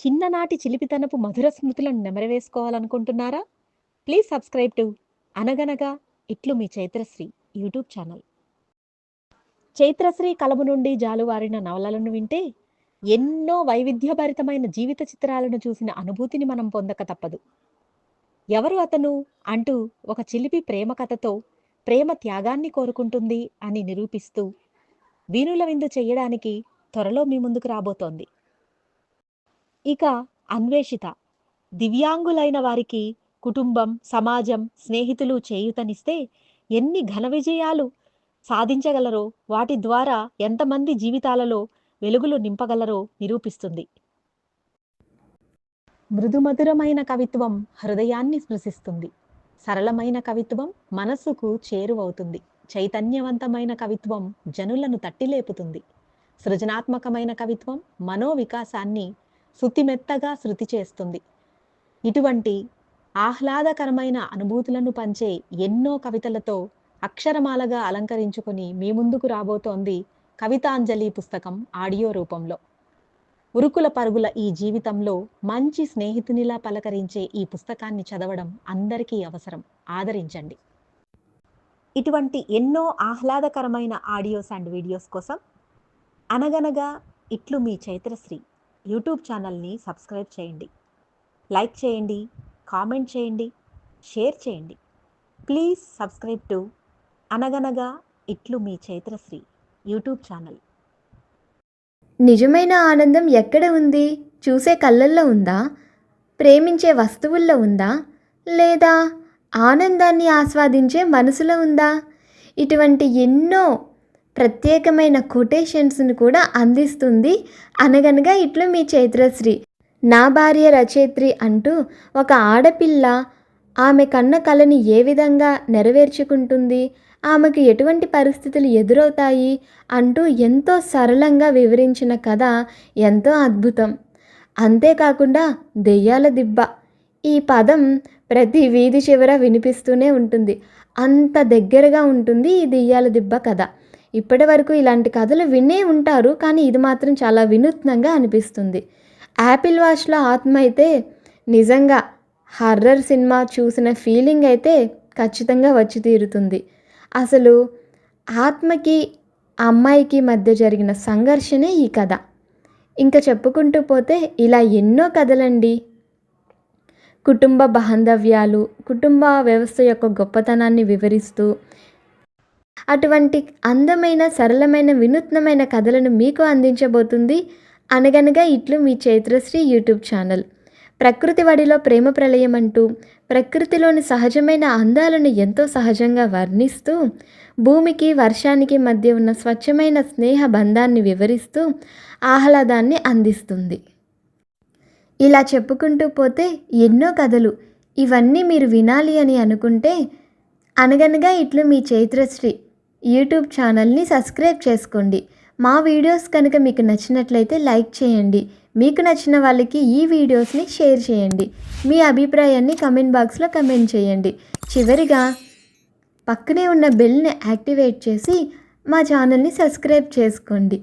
చిన్ననాటి చిలిపితనపు మధుర స్మృతులను నెమరవేసుకోవాలనుకుంటున్నారా? ప్లీజ్ సబ్స్క్రైబ్ టు అనగనగా ఇట్లు మీ చైత్రశ్రీ యూట్యూబ్ ఛానల్. చైత్రశ్రీ కలము నుండి జాలువారిన నవలలను వింటే ఎన్నో వైవిధ్యభరితమైన జీవిత చిత్రాలను చూసిన అనుభూతిని మనం పొందక తప్పదు. ఎవరు అతను అంటూ ఒక చిలిపి ప్రేమ కథతో ప్రేమ త్యాగాన్ని కోరుకుంటుంది అని నిరూపిస్తూ వీణుల విందు చేయడానికి త్వరలో మీ ముందుకు రాబోతోంది. ఇక అన్వేషిత. దివ్యాంగులైన వారికి కుటుంబం సమాజం స్నేహితులు చేయూతనిస్తే ఎన్ని ఘన విజయాలు సాధించగలరో వాటి ద్వారా ఎంతమంది జీవితాలలో వెలుగులు నింపగలరో నిరూపిస్తుంది. మృదుమధురమైన కవిత్వం హృదయాన్ని స్పృశిస్తుంది. సరళమైన కవిత్వం మనస్సుకు చేరువవుతుంది. చైతన్యవంతమైన కవిత్వం జనులను తట్టిలేపుతుంది. సృజనాత్మకమైన కవిత్వం మనోవికాసాన్ని శృతిమెత్తగా శృతి చేస్తుంది. ఇటువంటి ఆహ్లాదకరమైన అనుభూతులను పంచే ఎన్నో కవితలతో అక్షరమాలగా అలంకరించుకొని మీ ముందుకు రాబోతోంది కవితాంజలి పుస్తకం ఆడియో రూపంలో. ఉరుకుల పరుగుల ఈ జీవితంలో మంచి స్నేహితునిలా పలకరించే ఈ పుస్తకాన్ని చదవడం అందరికీ అవసరం. ఆదరించండి. ఇటువంటి ఎన్నో ఆహ్లాదకరమైన ఆడియోస్ అండ్ వీడియోస్ కోసం అనగనగా ఇట్లు మీ చైత్రశ్రీ. యూట్యూబ్ ఛానల్ని సబ్స్క్రైబ్ చేయండి. లైక్ చేయండి కామెంట్ చేయండి షేర్ చేయండి. ప్లీజ్ సబ్స్క్రైబ్ టు అనగనగా ఇట్లు మీ చైత్రశ్రీ యూట్యూబ్ ఛానల్. నిజమైన ఆనందం ఎక్కడ ఉంది? చూసే కళ్ళల్లో ఉందా? ప్రేమించే వస్తువుల్లో ఉందా? లేదా ఆనందాన్ని ఆస్వాదించే మనసులో ఉందా? ఇటువంటి ఎన్నో ప్రత్యేకమైన కొటేషన్స్ను కూడా అందిస్తుంది. అనగనగా ఇట్లు మీ చైత్రశ్రీ నా భార్య రచయిత్రి అంటూ ఒక ఆడపిల్ల ఆమె కన్న కళని ఏ విధంగా నెరవేర్చుకుంటుంది ఆమెకు ఎటువంటి పరిస్థితులు ఎదురవుతాయి అంటూ ఎంతో సరళంగా వివరించిన కథ ఎంతో అద్భుతం. అంతేకాకుండా దెయ్యాల దిబ్బ. ఈ పదం ప్రతి వీధి చివర వినిపిస్తూనే ఉంటుంది. అంత దగ్గరగా ఉంటుంది ఈ దెయ్యాల దిబ్బ కథ. ఇప్పటి వరకు ఇలాంటి కథలు వినే ఉంటారు కానీ ఇది మాత్రం చాలా వినూత్నంగా అనిపిస్తుంది. యాపిల్ వాచ్లో ఆత్మ అయితే నిజంగా హర్రర్ సినిమా చూసిన ఫీలింగ్ అయితే ఖచ్చితంగా వచ్చి తీరుతుంది. అసలు ఆత్మకి అమ్మాయికి మధ్య జరిగిన సంఘర్షణే ఈ కథ. ఇంకా చెప్పుకుంటూ పోతే ఇలా ఎన్నో కథలండి. కుటుంబ బాంధవ్యాలు కుటుంబ వ్యవస్థ యొక్క గొప్పతనాన్ని వివరిస్తూ అటువంటి అందమైన సరళమైన వినూత్నమైన కథలను మీకు అందించబోతుంది అనగనగా ఇట్లు మీ చైత్రశ్రీ యూట్యూబ్ ఛానల్. ప్రకృతి వడిలో ప్రేమ ప్రళయం అంటూ ప్రకృతిలోని సహజమైన అందాలను ఎంతో సహజంగా వర్ణిస్తూ భూమికి వర్షానికి మధ్య ఉన్న స్వచ్ఛమైన స్నేహ బంధాన్ని వివరిస్తూ ఆహ్లాదాన్ని అందిస్తుంది. ఇలా చెప్పుకుంటూ పోతే ఎన్నో కథలు. ఇవన్నీ మీరు వినాలి అని అనుకుంటే అనగనగా ఇట్లు మీ చైత్రశ్రీ యూట్యూబ్ ఛానల్ని సబ్స్క్రైబ్ చేసుకోండి. మా వీడియోస్ కనుక మీకు నచ్చినట్లయితే లైక్ చేయండి. మీకు నచ్చిన వాళ్ళకి ఈ వీడియోస్ని షేర్ చేయండి. మీ అభిప్రాయాన్ని కమెంట్ బాక్స్లో కమెంట్ చేయండి. చివరిగా పక్కనే ఉన్న బెల్ని యాక్టివేట్ చేసి మా ఛానల్ని సబ్స్క్రైబ్ చేసుకోండి.